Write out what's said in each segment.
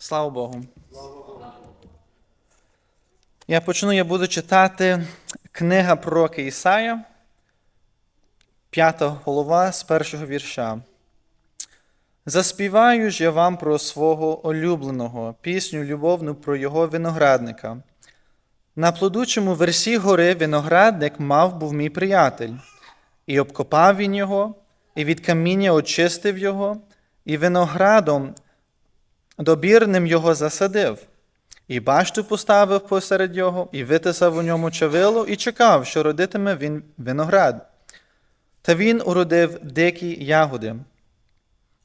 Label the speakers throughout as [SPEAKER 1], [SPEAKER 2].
[SPEAKER 1] Слава Богу. Я почну, я буду читати книга пророка Ісая, п'ята голова з першого вірша. Заспіваю ж я вам про свого улюбленого, пісню любовну про його виноградника. На плодучому версі гори виноградник мав був мій приятель, і обкопав він його, і від каміння очистив його, і виноградом добірним його засадив, і башту поставив посеред його, і витисав у ньому чавило, і чекав, що родитиме він виноград. Та він уродив дикі ягоди.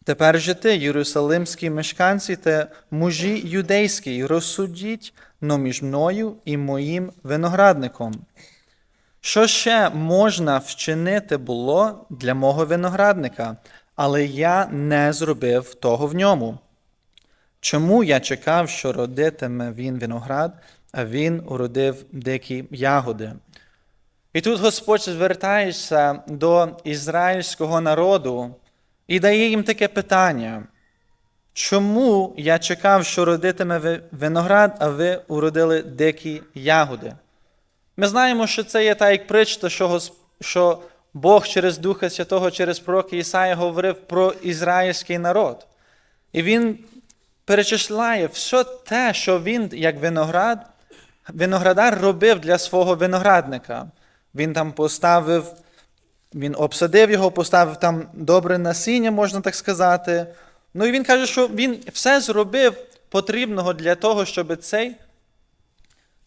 [SPEAKER 1] Тепер же ти, єрусалимські мешканці та мужі юдейські, розсудіть но між мною і моїм виноградником. Що ще можна вчинити було для мого виноградника, але я не зробив того в ньому. Чому я чекав, що родитиме він виноград, а він уродив дикі ягоди? І тут Господь звертається до ізраїльського народу і дає їм таке питання. Чому я чекав, що родитиме ви- виноград, а ви уродили дикі ягоди? Ми знаємо, що це є та як причта, що, Гос- що Бог через Духа Святого, через пророка Ісая говорив про ізраїльський народ. І він перечисляє все те, що він, як виноград, виноградар робив для свого виноградника. Він там поставив, він обсадив його, поставив там добре насіння, можна так сказати. Ну і він каже, що він все зробив потрібного для того, щоб цей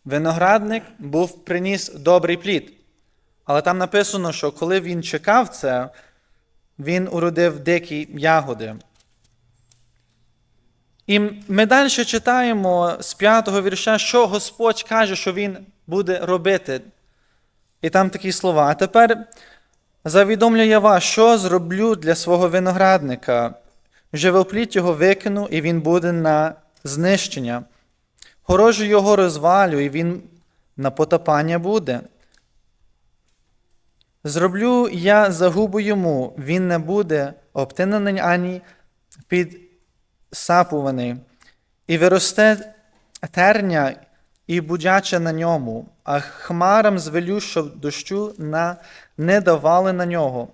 [SPEAKER 1] виноградник був приніс добрий плід. Але там написано, що коли він чекав це, він уродив дикі ягоди. І ми далі читаємо з п'ятого вірша, що Господь каже, що Він буде робити. І там такі слова. А тепер завідомлю я вас, що зроблю для свого виноградника. Живопліт його викину, і він буде на знищення. Горожу його розвалю, і він на потопання буде. Зроблю я загубу йому, він не буде обтинений ані підсапуваний, і виросте терня і будяче на ньому, а хмарам звелю, щоб дощу на... не давали на нього.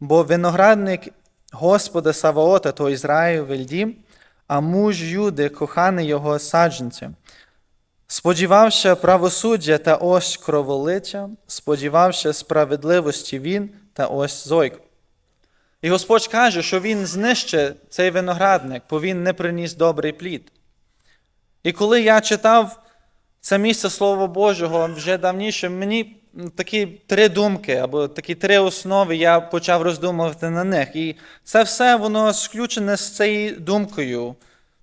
[SPEAKER 1] Бо виноградник Господа Саваота, то Ізраїль а муж Юди, коханий його саджанцем. Сподівався правосуддя та ось кроволиття, сподівався справедливості він та ось зойк. І Господь каже, що Він знищить цей виноградник, бо він не приніс добрий плід. І коли я читав це місце Слова Божого вже давніше, мені такі три думки або такі три основи я почав роздумувати на них. І це все воно сключене з цією думкою,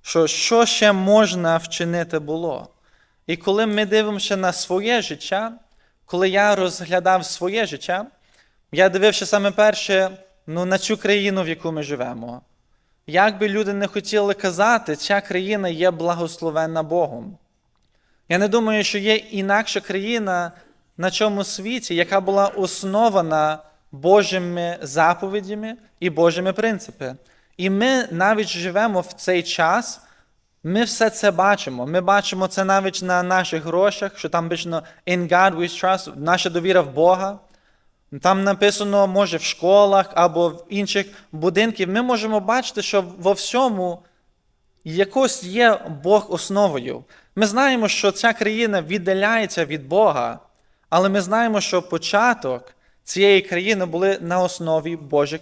[SPEAKER 1] що що ще можна вчинити було. І коли ми дивимося на своє життя, коли я розглядав своє життя, я дивився саме перше ну, на цю країну, в яку ми живемо. Як би люди не хотіли казати, ця країна є благословенна Богом. Я не думаю, що є інакша країна на цьому світі, яка була основана Божими заповідями і Божими принципами. І ми навіть живемо в цей час, ми все це бачимо. Ми бачимо це навіть на наших грошах, що там написано «In God we trust», наша довіра в Бога. Там написано, може, в школах або в інших будинках. Ми можемо бачити, що во всьому якось є Бог основою. Ми знаємо, що ця країна віддаляється від Бога, але ми знаємо, що початок цієї країни були на основі Божих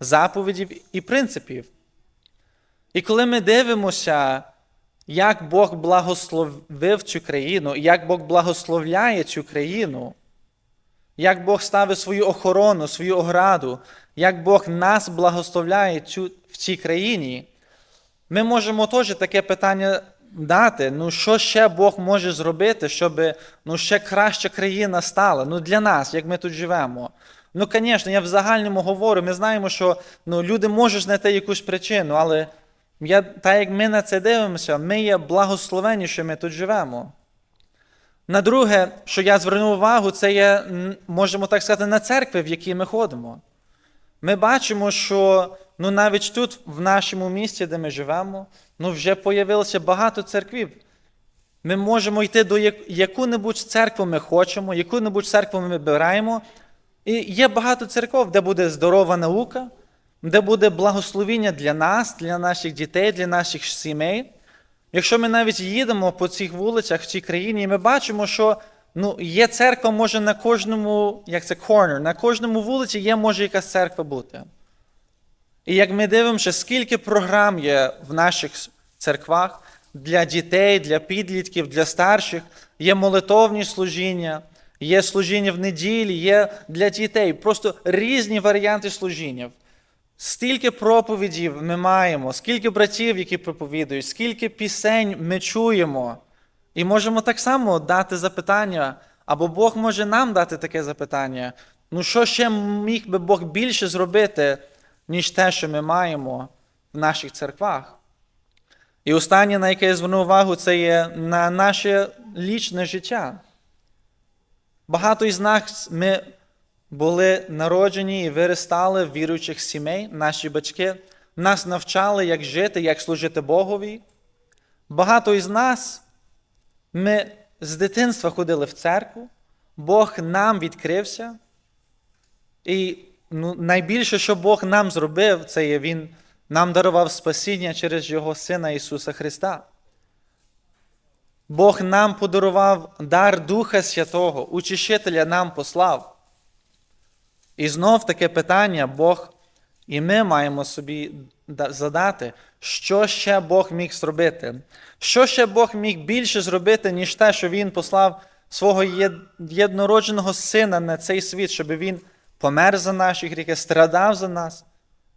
[SPEAKER 1] заповідів і принципів. І коли ми дивимося, як Бог благословив цю країну, як Бог благословляє цю країну, як Бог ставить свою охорону, свою ограду, як Бог нас благословляє цю, в цій країні, ми можемо теж таке питання дати: ну що ще Бог може зробити, щоб ну, ще краща країна стала ну, для нас, як ми тут живемо. Ну, звісно, я в загальному говорю, ми знаємо, що ну, люди можуть знайти якусь причину, але я, так як ми на це дивимося, ми є благословені, що ми тут живемо. На друге, що я звернув увагу, це є, можемо так сказати, на церкви, в які ми ходимо. Ми бачимо, що ну навіть тут, в нашому місті, де ми живемо, ну вже появилося багато церквів. Ми можемо йти до як- яку-небудь церкву ми хочемо, яку-небудь церкву ми вибираємо. І є багато церков, де буде здорова наука, де буде благословіння для нас, для наших дітей, для наших сімей. Якщо ми навіть їдемо по цих вулицях в цій країні, і ми бачимо, що ну, є церква, може на кожному, як це corner, на кожному вулиці є може якась церква бути. І як ми дивимося, скільки програм є в наших церквах для дітей, для підлітків, для старших, є молитовні служіння, є служіння в неділі, є для дітей. Просто різні варіанти служіння. Стільки проповідів ми маємо, скільки братів, які проповідують, скільки пісень ми чуємо. І можемо так само дати запитання, або Бог може нам дати таке запитання. Ну, що ще міг би Бог більше зробити, ніж те, що ми маємо в наших церквах? І останнє, на яке я зверну увагу, це є на наше лічне життя. Багато із нас ми були народжені і виростали в віруючих сімей, наші батьки нас навчали, як жити, як служити Богові. Багато із нас ми з дитинства ходили в церкву, Бог нам відкрився. І ну, найбільше, що Бог нам зробив, це є Він нам дарував спасіння через Його Сина Ісуса Христа. Бог нам подарував дар Духа Святого, Учителя нам послав. І знов таке питання Бог, і ми маємо собі задати, що ще Бог міг зробити. Що ще Бог міг більше зробити, ніж те, що Він послав свого єднородженого сина на цей світ, щоб він помер за наші гріхи, страдав за нас,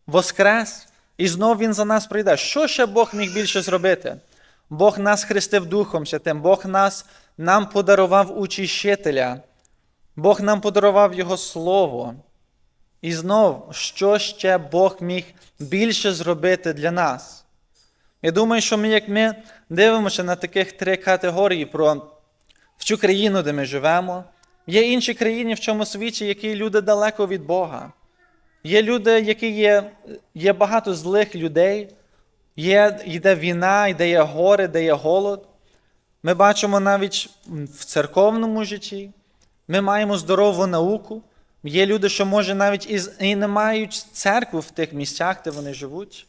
[SPEAKER 1] воскрес, і знов Він за нас прийде. Що ще Бог міг більше зробити? Бог нас хрестив Духом Святим, Бог нас, нам подарував учителя, Бог нам подарував Його Слово. І знов, що ще Бог міг більше зробити для нас? Я думаю, що ми, як ми дивимося на таких три категорії про в цю країну, де ми живемо, є інші країни в цьому світі, які люди далеко від Бога. Є люди, які є, є багато злих людей, є, йде війна, йде є горе, де є голод. Ми бачимо навіть в церковному житті, ми маємо здорову науку. Є люди, що може навіть і, не мають церкву в тих місцях, де вони живуть.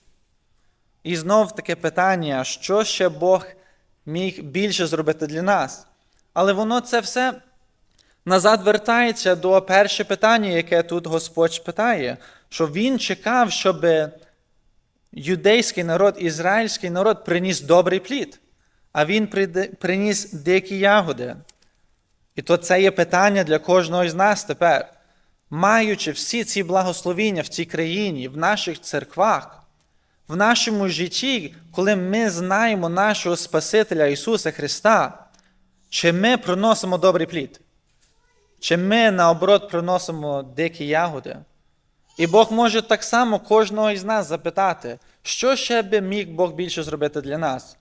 [SPEAKER 1] І знов таке питання, що ще Бог міг більше зробити для нас. Але воно це все назад вертається до перше питання, яке тут Господь питає, що Він чекав, щоб юдейський народ, ізраїльський народ приніс добрий плід, а він приніс дикі ягоди. І то це є питання для кожного з нас тепер. Маючи всі ці благословіння в цій країні, в наших церквах, в нашому житті, коли ми знаємо нашого Спасителя Ісуса Христа, чи ми приносимо добрий плід? Чи ми, наоборот, приносимо дикі ягоди? І Бог може так само кожного із нас запитати, що ще би міг Бог більше зробити для нас?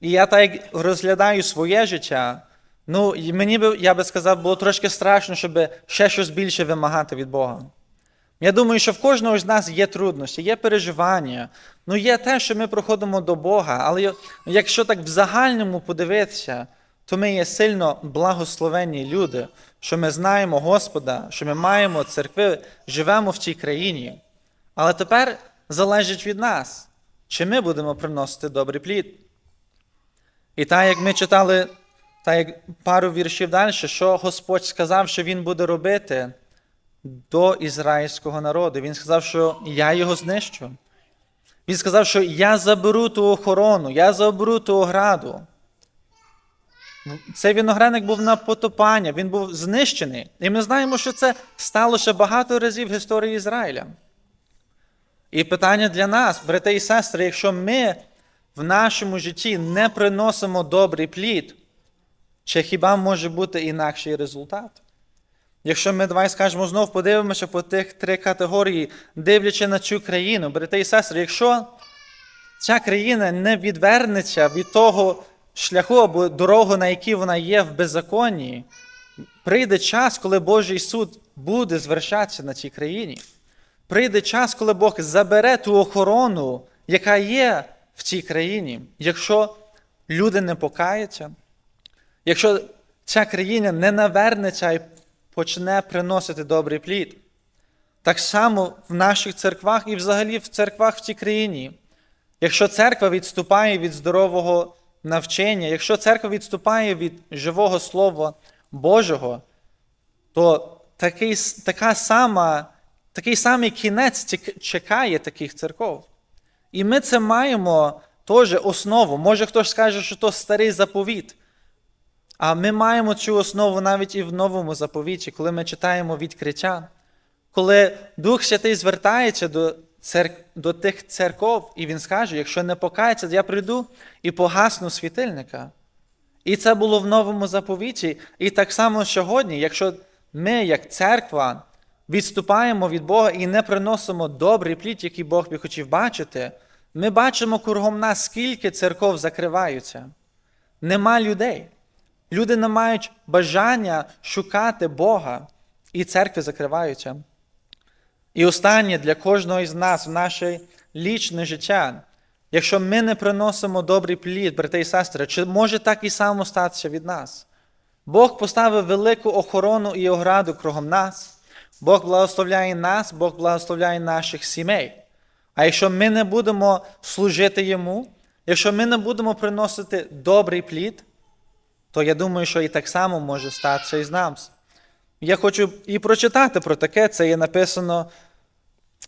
[SPEAKER 1] І я так розглядаю своє життя, ну, мені би, я би сказав, було трошки страшно, щоб ще щось більше вимагати від Бога. Я думаю, що в кожного з нас є труднощі, є переживання, ну є те, що ми проходимо до Бога, але якщо так в загальному подивитися, то ми є сильно благословенні люди, що ми знаємо Господа, що ми маємо церкви, живемо в цій країні. Але тепер залежить від нас, чи ми будемо приносити добрий плід. І так, як ми читали так як пару віршів далі, що Господь сказав, що Він буде робити до ізраїльського народу. Він сказав, що я його знищу. Він сказав, що я заберу ту охорону, я заберу ту ограду. Цей виноградник був на потопання, він був знищений. І ми знаємо, що це стало ще багато разів в історії Ізраїля. І питання для нас, брати і сестри, якщо ми в нашому житті не приносимо добрий плід, чи хіба може бути інакший результат? Якщо ми давай скажемо знов подивимося по тих три категорії, дивлячи на цю країну, брати і сестри, якщо ця країна не відвернеться від того шляху або дорогу, на якій вона є в беззаконні, прийде час, коли Божий суд буде звершатися на цій країні. прийде час, коли Бог забере ту охорону, яка є в цій країні, якщо люди не покаються, якщо ця країна не навернеться і почне приносити добрий плід. Так само в наших церквах і взагалі в церквах в цій країні. Якщо церква відступає від здорового навчання, якщо церква відступає від живого Слова Божого, то такий, така сама, такий самий кінець чекає таких церков. І ми це маємо теж основу. Може хтось скаже, що то старий заповіт. А ми маємо цю основу навіть і в новому заповіті, коли ми читаємо відкриття, коли Дух Святий звертається до церк... до тих церков, і він скаже: якщо не покається, я прийду і погасну світильника. І це було в новому заповіті. І так само сьогодні, якщо ми, як церква, відступаємо від Бога і не приносимо добрий плід, який Бог би хотів бачити, ми бачимо кругом нас, скільки церков закриваються. Нема людей. Люди не мають бажання шукати Бога, і церкви закриваються. І останнє для кожного із нас в наше лічне життя. Якщо ми не приносимо добрий плід, брати і сестри, чи може так і само статися від нас? Бог поставив велику охорону і ограду кругом нас. Бог благословляє нас, Бог благословляє наших сімей. А якщо ми не будемо служити Йому, якщо ми не будемо приносити добрий плід, то я думаю, що і так само може статися і з нас. Я хочу і прочитати про таке, це є написано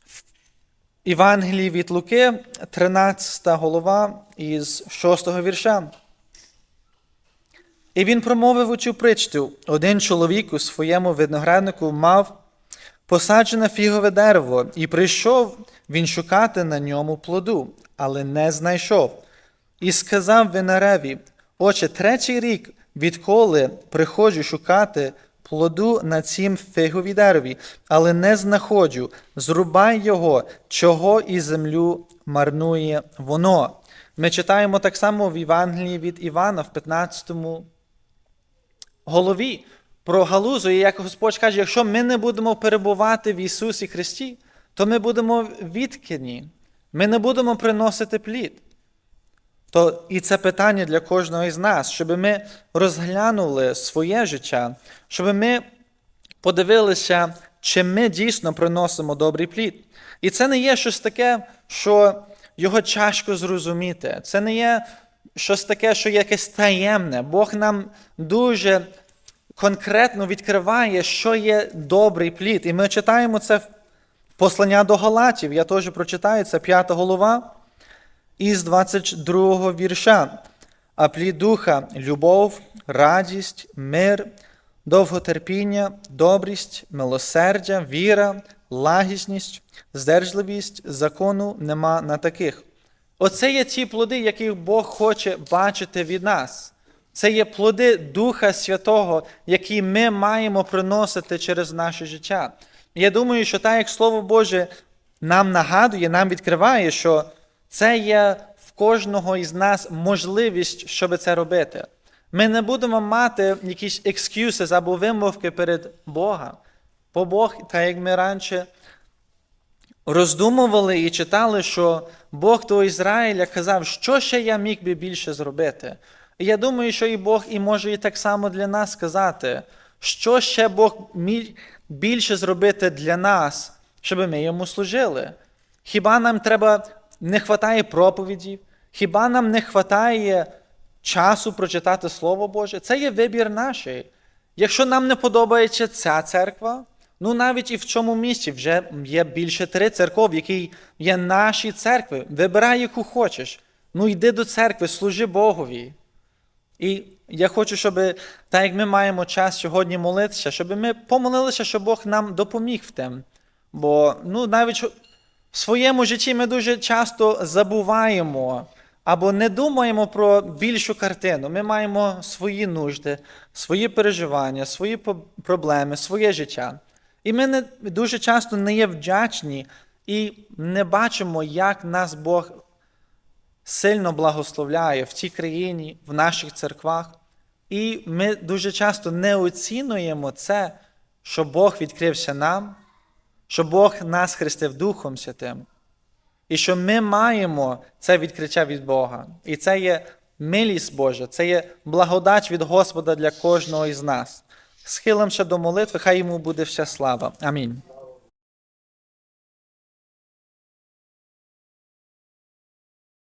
[SPEAKER 1] в Євангелії від Луки, 13 голова із 6 вірша. І він промовив у цю притчу: один чоловік у своєму винограднику мав посаджене фігове дерево, і прийшов він шукати на ньому плоду, але не знайшов. І сказав винареві: Отче, третій рік, відколи приходжу шукати плоду на цім фігові дереві, але не знаходжу, зрубай його, чого і землю марнує воно. Ми читаємо так само в Євангелії від Івана в 15 голові про галузу, і як Господь каже, якщо ми не будемо перебувати в Ісусі Христі, то ми будемо відкині, ми не будемо приносити плід. То і це питання для кожного із нас, щоб ми розглянули своє життя, щоб ми подивилися, чи ми дійсно приносимо добрий плід. І це не є щось таке, що його тяжко зрозуміти. Це не є щось таке, що якесь таємне. Бог нам дуже конкретно відкриває, що є добрий плід. І ми читаємо це в послання до Галатів. Я теж прочитаю, це п'ята голова із 22 вірша. А плід духа любов, радість, мир, довготерпіння, добрість, милосердя, віра, лагідність, здержливість, закону нема на таких. Оце є ті плоди, яких Бог хоче бачити від нас. Це є плоди Духа Святого, які ми маємо приносити через наше життя. Я думаю, що так як Слово Боже нам нагадує, нам відкриває, що це є в кожного із нас можливість, щоб це робити. Ми не будемо мати якісь екскюзи або вимовки перед Богом. Бо Бог, так як ми раніше роздумували і читали, що Бог до Ізраїля казав, що ще я міг би більше зробити. І я думаю, що і Бог і може і так само для нас сказати, що ще Бог міг більше зробити для нас, щоб ми йому служили. Хіба нам треба не вистачає проповіді? Хіба нам не вистачає часу прочитати Слово Боже? Це є вибір наш. Якщо нам не подобається ця церква, ну навіть і в цьому місці вже є більше три церков, які є наші церкви. Вибирай, яку хочеш. Ну йди до церкви, служи Богові. І я хочу, щоб, так як ми маємо час сьогодні молитися, щоб ми помолилися, щоб Бог нам допоміг в тим. Бо ну, навіть в своєму житті ми дуже часто забуваємо або не думаємо про більшу картину. Ми маємо свої нужди, свої переживання, свої проблеми, своє життя. І ми не, дуже часто не є вдячні і не бачимо, як нас Бог сильно благословляє в цій країні, в наших церквах. І ми дуже часто не оцінуємо це, що Бог відкрився нам, що Бог нас хрестив Духом Святим, і що ми маємо це відкриття від Бога. І це є милість Божа, це є благодать від Господа для кожного із нас. Схилимося до молитви, хай йому буде вся слава. Амінь.